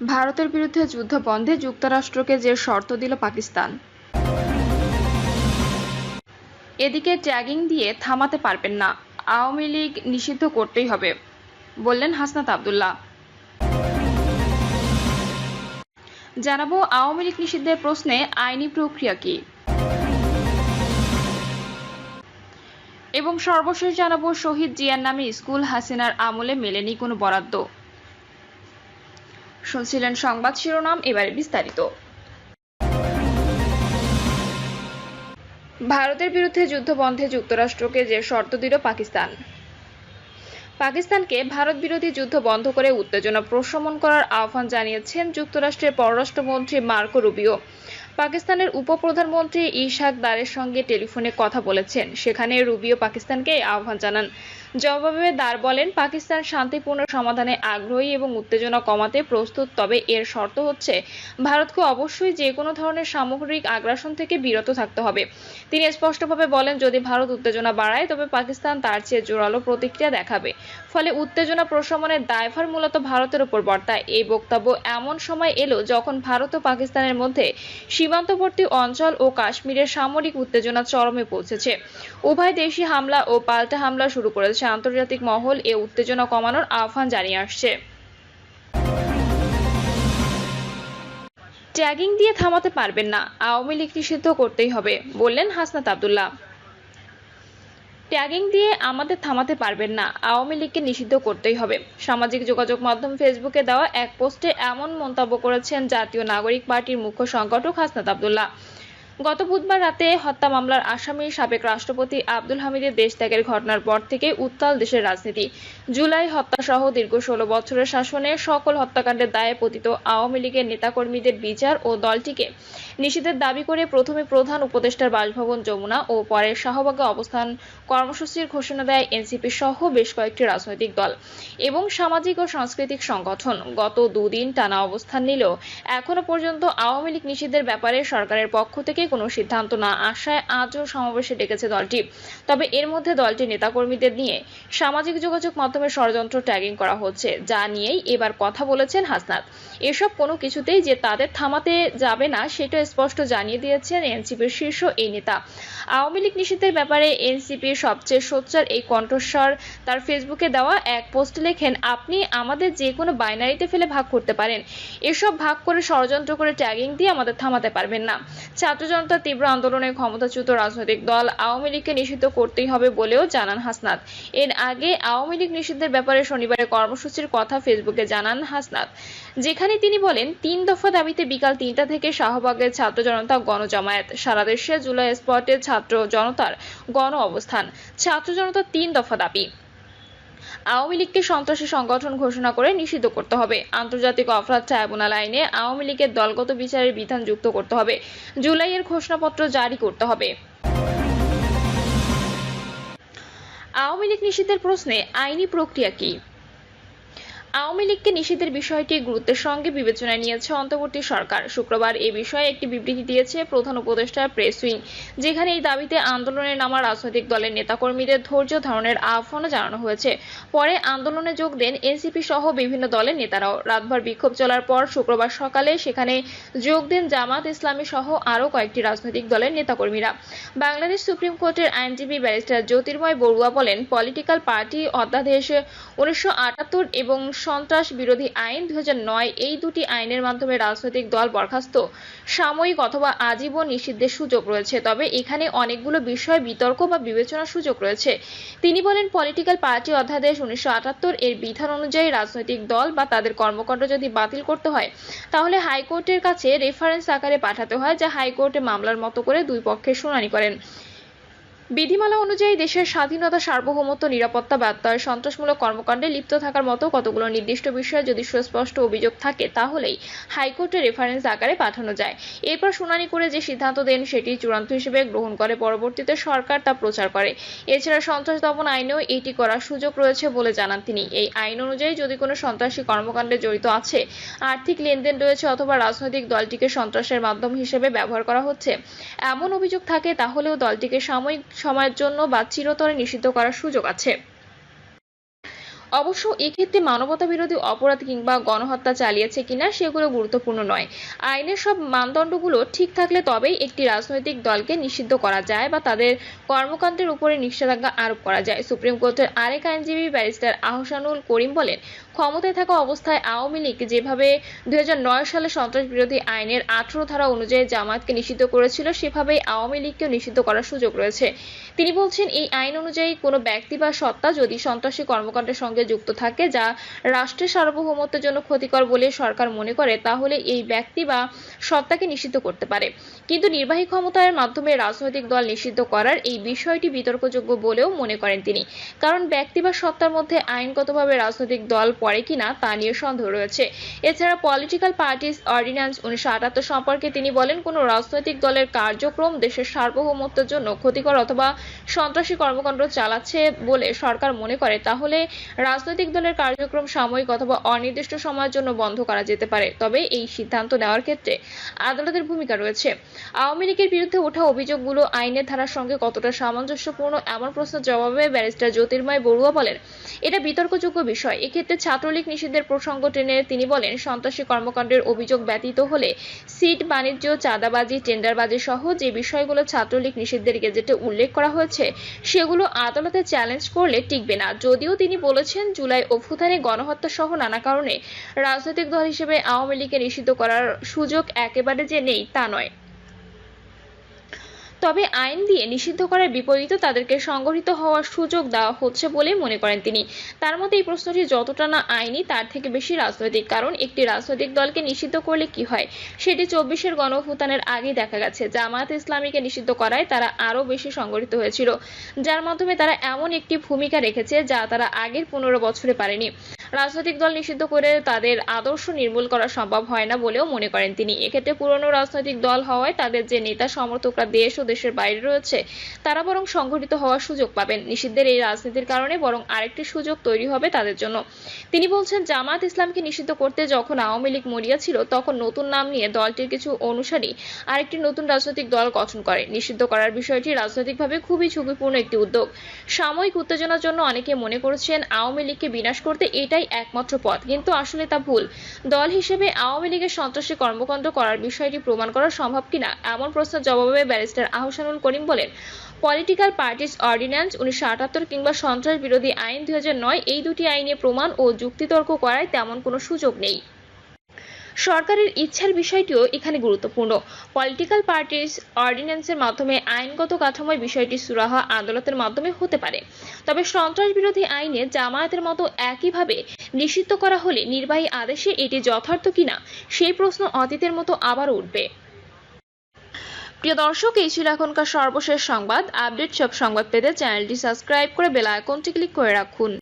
ভারতের বিরুদ্ধে যুদ্ধ বন্ধে যুক্তরাষ্ট্রকে যে শর্ত দিল পাকিস্তান। এদিকে ট্যাগিং দিয়ে থামাতে পারবেন না। আওয়ামী লীগ নিষিদ্ধ করতেই হবে, বললেন হাসনাত আবদুল্লাহ। জানাব আওয়ামী লীগ নিষিদ্ধের প্রশ্নে আইনি প্রক্রিয়া কি। এবং সর্বশেষ জানাব শহীদ জিয়ার নামে স্কুল হাসিনার আমলে মেলেনি কোনো বরাদ্দ। শুনছিলেন সংবাদ শিরোনাম, এবারে বিস্তারিত। ভারতের বিরুদ্ধে যুদ্ধ বন্ধে যুক্তরাষ্ট্রকে যে শর্ত দিল পাকিস্তান। পাকিস্তানকে ভারত বিরোধী যুদ্ধ বন্ধ করে উত্তেজনা প্রশমন করার আহ্বান জানিয়েছেন যুক্তরাষ্ট্রের পররাষ্ট্রমন্ত্রী মার্কো রুবিও। পাকিস্তানের উপপ্রধানমন্ত্রী ইশাক দারের সঙ্গে টেলিফোনে কথা বলেছেন। সেখানে রুবিও পাকিস্তানকে আহ্বান জানান। জবাবে দার বলেন, পাকিস্তান শান্তিপূর্ণ সমাধানে আগ্রহী এবং উত্তেজনা কমাতে প্রস্তুত, তবে এর শর্ত হচ্ছে ভারতকে অবশ্যই যে কোনো ধরনের সামগ্রিক আগ্রাসন থেকে বিরত থাকতে হবে। তিনি স্পষ্টভাবে বলেন, যদি ভারত উত্তেজনা বাড়ায়, তবে পাকিস্তান তার চেয়ে জোরালো প্রতিক্রিয়া দেখাবে। ফলে উত্তেজনা প্রশমনের দায়ভার মূলত ভারতের উপর বর্তায়। এই বক্তব্য এমন সময় এলো যখন ভারত ও পাকিস্তানের মধ্যে সীমান্তবর্তী অঞ্চল ও কাশ্মীরের সামরিক উত্তেজনা চরমে পৌঁছেছে। উভয় দেশই হামলা ও পাল্টা হামলা শুরু করেছে। আন্তর্জাতিক মহল এ উত্তেজনা কমানোর আহ্বান জানিয়ে আসছে। ট্যাগিং দিয়ে থামাতে পারবেন না, আওয়ামী লীগ নিষিদ্ধ করতেই হবে, বললেন হাসনাত আবদুল্লাহ। ট্যাগিং দিয়ে আমাদের থামাতে পারবেন না, আওয়ামী লীগকে নিষিদ্ধ করতেই হবে। সামাজিক যোগাযোগ মাধ্যম ফেসবুকে দেওয়া এক পোস্টে এমন মন্তব্য করেছেন জাতীয় নাগরিক পার্টির মুখ্য সংগঠক হাসনাত আবদুল্লাহ। গত বুধবার রাতে হত্যা মামলার আসামি সাবেক রাষ্ট্রপতি আব্দুল হামিদের দেশ ত্যাগের ঘটনার পর থেকে উত্তাল দেশের রাজনীতি। জুলাই হত্যাসহ দীর্ঘ ষোলো বছরের শাসনে সকল হত্যাকাণ্ডের দায়ে পতিত আওয়ামী লীগের নেতাকর্মীদের বিচার ও দলটিকে নিষিদ্ধের দাবি করে প্রথমে প্রধান উপদেষ্টার বাসভবন যমুনা ও পরে শাহবাগে অবস্থান কর্মসূচির ঘোষণা দেয় এনসিপি সহ বেশ কয়েকটি রাজনৈতিক দল এবং সামাজিক ও সাংস্কৃতিক সংগঠন। গত দুদিন টানা অবস্থান নিলেও এখনও পর্যন্ত আওয়ামী লীগ নিষিদ্ধের ব্যাপারে সরকারের পক্ষ থেকে কোনো সিদ্ধান্ত না আসায় আজও সমাবেশে ডেকেছে দলটি। তবে এর মধ্যে দলটির নেতাকর্মীদের নিয়ে সামাজিক যোগাযোগ মাধ্যমে ষড়যন্ত্র ট্যাগিং করা হচ্ছে, যা নিয়েই এবার কথা বলেছেন হাসনাত। এসব কোনো কিছুতেই যে তাদের থামাতে যাবে না সেটা স্পষ্ট জানিয়ে দিয়েছেন এনসিপির শীর্ষ এই নেতা। আওয়ামী লীগ নিষিদ্ধের ব্যাপারে এনসিপির সবচেয়ে সোচ্চার এই কণ্ঠস্বর তার ফেসবুকে দেওয়া এক পোস্টে লেখেন, আপনি আমাদের যে কোনো বাইনারিতে ফেলে ভাগ করতে পারেন। এসব ভাগ করে ষড়যন্ত্র করে ট্যাগিং দিয়ে আমাদের থামাতে পারবেন না। ছাত্র জনতার তীব্র আন্দোলনে ক্ষমতাচ্যুত রাজনৈতিক দল আওয়ামী লীগকে নিষিদ্ধ করতেই হবে বলেও জানান হাসনাত। এর আগে আওয়ামী লীগ নিষিদ্ধের ব্যাপারে শনিবারে কর্মসূচির কথা ফেসবুকে জানান হাসনাত। যেখানে তিনি বলেন, তিন দফা দাবিতে বিকাল তিনটা থেকে শাহবাগের ছাত্র জনতা গণজামায়াত, সারা দেশে জুলাই স্পটে ছাত্র জনতার গণ অবস্থান। ছাত্র জনতার তিন দফা দাবি। আওয়ামী লীগকে সন্ত্রাসী সংগঠন ঘোষণা করে নিষিদ্ধ করতে হবে। আন্তর্জাতিক অপরাধ ট্রাইব্যুনাল আইনে আওয়ামী লীগের দলগত বিচারের বিধান যুক্ত করতে হবে। জুলাইয়ের ঘোষণাপত্র জারি করতে হবে। আওয়ামী লীগ নিষিদ্ধের প্রশ্নে আইনি প্রক্রিয়া কি? আওয়ামী লীগকে নিষেধের বিষয়টি গুরুত্বের সঙ্গে বিবেচনায় নিয়েছে অন্তর্বর্তী সরকার। শুক্রবার এ বিষয়ে একটি বিবৃতি দিয়েছে প্রধান উপদেষ্টা প্রেস উইং, যেখানে এই দাবিতে আন্দোলনে নামা রাজনৈতিক দলের নেতাকর্মীদের ধৈর্য ধারণের আহ্বানও জানানো হয়েছে। পরে আন্দোলনে যোগ দেন এনসিপি সহ বিভিন্ন দলের নেতারাও। রাতভর বিক্ষোভ চলার পর শুক্রবার সকালে সেখানে যোগ দেন জামাত ইসলামী সহ আরও কয়েকটি রাজনৈতিক দলের নেতাকর্মীরা। বাংলাদেশ সুপ্রিম কোর্টের আইনজীবী ব্যারিস্টার জ্যোতির্ময় বড়ুয়া বলেন, পলিটিক্যাল পার্টি অধ্যাদেশ উনিশশো আটাত্তর এবং সন্ত্রাস বিরোধী আইন দু হাজার নয়, এই দুটি আইনের মাধ্যমে রাজনৈতিক দল বরখাস্ত। সাময়িক অথবা আজীবন নিষিদ্ধের সুযোগ রয়েছে, তবে এখানে অনেকগুলো বিষয় বিতর্ক বা বিবেচনার সুযোগ রয়েছে। তিনি বলেন, পলিটিক্যাল পার্টি অধ্যাদেশ উনিশশো আটাত্তর এর বিধান অনুযায়ী রাজনৈতিক দল বা তাদের কর্মকাণ্ড যদি বাতিল করতে হয়, তাহলে হাইকোর্টের কাছে রেফারেন্স আকারে পাঠাতে হয়, যা হাইকোর্টে মামলার মতো করে দুই পক্ষের শুনানি করেন। বিধিমালা অনুযায়ী দেশের স্বাধীনতা, সার্বভৌমত্ব, নিরাপত্তা, ব্যত্যয়, সন্ত্রাসমূলক কর্মকাণ্ডে লিপ্ত থাকার মতো কতগুলো নির্দিষ্ট বিষয়ে যদি সুস্পষ্ট অভিযোগ থাকে, তাহলেই হাইকোর্টে রেফারেন্স আকারে পাঠানো যায়। এরপর শুনানি করে যে সিদ্ধান্ত দেন, সেটি চূড়ান্ত হিসেবে গ্রহণ করে পরবর্তীতে সরকার তা প্রচার করে। এছাড়া সন্ত্রাস দমন আইনেও এটি করার সুযোগ রয়েছে বলে জানান তিনি। এই আইন অনুযায়ী যদি কোনো সন্ত্রাসী কর্মকাণ্ডে জড়িত আছে, আর্থিক লেনদেন রয়েছে অথবা রাজনৈতিক দলটিকে সন্ত্রাসের মাধ্যম হিসেবে ব্যবহার করা হচ্ছে, এমন অভিযোগ থাকে, তাহলেও দলটিকে সাময়িক সময়ের জন্য বা চিরতরে নিষিদ্ধ করার সুযোগ আছে। অবশ্য এক্ষেত্রে মানবতা বিরোধী অপরাধ কিংবা গণহত্যা চালিয়েছে কিনা সেগুলো গুরুত্বপূর্ণ নয়। আইনের সব মানদণ্ডগুলো ঠিক থাকলে তবেই একটি রাজনৈতিক দলকে নিষিদ্ধ করা যায় বা তাদের কর্মকাণ্ডের উপরে নিষেধাজ্ঞা আরোপ করা যায়। সুপ্রিম কোর্টের আরেক আইনজীবী ব্যারিস্টার আহসানুল করিম বলেন ক্ষমতায় থাকা অবস্থায় আওয়ামী লীগ যেভাবে দু হাজার নয় সালে সন্ত্রাস বিরোধী আইনের আঠারো ধারা অনুযায়ী জামায়াতকে নিষিদ্ধ করেছিল, সেভাবেই আওয়ামী লীগকেও নিষিদ্ধ করার সুযোগ রয়েছে। তিনি বলছেন, এই আইন অনুযায়ী কোনো ব্যক্তি বা সত্তা যদি সন্ত্রাসী কর্মকাণ্ডের সঙ্গে যুক্ত থাকে যা রাষ্ট্রের সার্বভৌমত্বের জন্য ক্ষতিকর বলে সরকার মনে করে, তাহলে এই ব্যক্তি বা সত্তাকে নিষিদ্ধ করতে পারে। কিন্তু নির্বাহী ক্ষমতার মাধ্যমে রাজনৈতিক দল নিষিদ্ধ করার এই বিষয়টি বিতর্কযোগ্য বলেও মনে করেন তিনি। কারণ ব্যক্তি বা সত্তার মধ্যে আইনগতভাবে রাজনৈতিক দল পড়ে কিনা তা নিয়ে সন্দেহ রয়েছে। এছাড়া পলিটিক্যাল পার্টিস অর্ডিন্যান্স উনিশশো আটাত্তর সম্পর্কে তিনি বলেন, কোনো রাজনৈতিক দলের কার্যক্রম দেশের সার্বভৌমত্বের জন্য ক্ষতিকর অথবা সন্ত্রাসী কর্মকাণ্ড চালাচ্ছে বলে সরকার মনে করে। তাহলে রাজনৈতিক দলের কার্যক্রম সাময়িক অথবা অনির্দিষ্ট সময়ের জন্য বন্ধ করা যেতে পারে। তবে এই সিদ্ধান্ত নেওয়ার ক্ষেত্রে আদালতের ভূমিকা রয়েছে। আওয়ামী লীগের বিরুদ্ধে ওঠা অভিযোগগুলো আইনের ধারার সঙ্গে কতটা সামঞ্জস্যপূর্ণ এমন প্রশ্নের জবাবে ব্যারিস্টার জ্যোতির্ময় বড়ুয়া বলেন, এটা বিতর্কযোগ্য বিষয়। এক্ষেত্রে ছাত্রলীগ নিষিদ্ধের প্রসঙ্গ টেনে তিনি বলেন, সন্ত্রাসী কর্মকাণ্ডের অভিযোগ ব্যতীত হলে সিট, বাণিজ্য, চাঁদাবাজি, টেন্ডারবাজি সহ যে বিষয়গুলো ছাত্রলীগ নিষিদ্ধের গেজেটে উল্লেখ করা হয়েছে, সেগুলো আদালতে চ্যালেঞ্জ করলে টিকবে না। যদিও তিনি বলেছেন, জুলাই অভ্যুত্থানে গণহত্যা সহ নানা কারণে রাজনৈতিক দল হিসেবে আওয়ামী লীগকে নিষিদ্ধ করার সুযোগ একেবারে যে নেই তা নয়। তবে আইন দিয়ে নিষিদ্ধ করার বিপরীতে তাদেরকে সংগঠিত হওয়ার সুযোগ দেওয়া হচ্ছে বলে মনে করেন তিনি। তার মতে এই প্রশ্নটি যতটা না আইনি, তার থেকে বেশি রাজনৈতিক। কারণ একটি রাজনৈতিক দলকে নিষিদ্ধ করলে কি হয়? সেটি চব্বিশের গণভূতানের আগেই দেখা গেছে। জামায়াত ইসলামীকে নিষিদ্ধ করায় তারা আরও বেশি সংগঠিত হয়েছিল। যার মাধ্যমে তারা এমন একটি ভূমিকা রেখেছে যা তারা আগের পনেরো বছরে পারেনি। রাজনৈতিক দল নিষিদ্ধ করে তাদের আদর্শ নির্মূল করা সম্ভব হয় না বলেও মনে করেন তিনি। এক্ষেত্রে পুরনো রাজনৈতিক দল হওয়ায় তাদের যে নেতা সমর্থকরা দেশ ও দেশের বাইরে রয়েছে, তারা বরং সংগঠিত হওয়ার সুযোগ পাবেন। নিষিদ্ধের এই রাজনীতির কারণে বরং আরেকটি সুযোগ তৈরি হবে তাদের জন্য। তিনি বলছেন জামাত ইসলামকে নিষিদ্ধ করতে যখন আওয়ামী লীগ মরিয়া ছিল, তখন নতুন নাম নিয়ে দলটির কিছু অনুসারী আরেকটি নতুন রাজনৈতিক দল গঠন করে। নিষিদ্ধ করার বিষয়টি রাজনৈতিকভাবে খুবই ঝুঁকিপূর্ণ একটি উদ্যোগ। সাময়িক উত্তেজনার জন্য অনেকে মনে করছেন, আওয়ামী লীগকে বিনাশ করতে এটাই একমাত্র পথ। কিন্তু আসলে তা ভুল। দল হিসেবে আওয়ামী লীগের সন্ত্রাসী কর্মকাণ্ড করার বিষয়টি প্রমাণ করা সম্ভব কিনা, এমন প্রশ্নের জবাবে ব্যারিস্টার আহসানুল করিম বলেন, পলিটিক্যাল পার্টিস অর্ডিন্যান্স উনিশশো আটাত্তর কিংবা সন্ত্রাস বিরোধী আইন দুই এই দুটি আইনে প্রমাণ ও যুক্তিতর্ক করায় তেমন কোনো সুযোগ নেই। সরকারের ইচ্ছার বিষয়টিও এখানে গুরুত্বপূর্ণ। পলিটিক্যাল পার্টিস অর্ডিন্যান্সের মাধ্যমে আইনগত কাঠামোয় বিষয়টি সুরাহা আদালতের মাধ্যমে হতে পারে। তবে সন্ত্রাস বিরোধী আইনে জামায়াতের মতো একইভাবে নিষিদ্ধ করা হলে নির্বাহী আদেশে এটি যথার্থ কিনা, সেই প্রশ্ন অতীতের মতো আবার উঠবে। প্রিয় দর্শক, এই ছিল এখনকার সর্বশেষ সংবাদ। আপডেট সব সংবাদ পেতে চ্যানেলটি সাবস্ক্রাইব করে বেল আইকনটি ক্লিক করে রাখুন।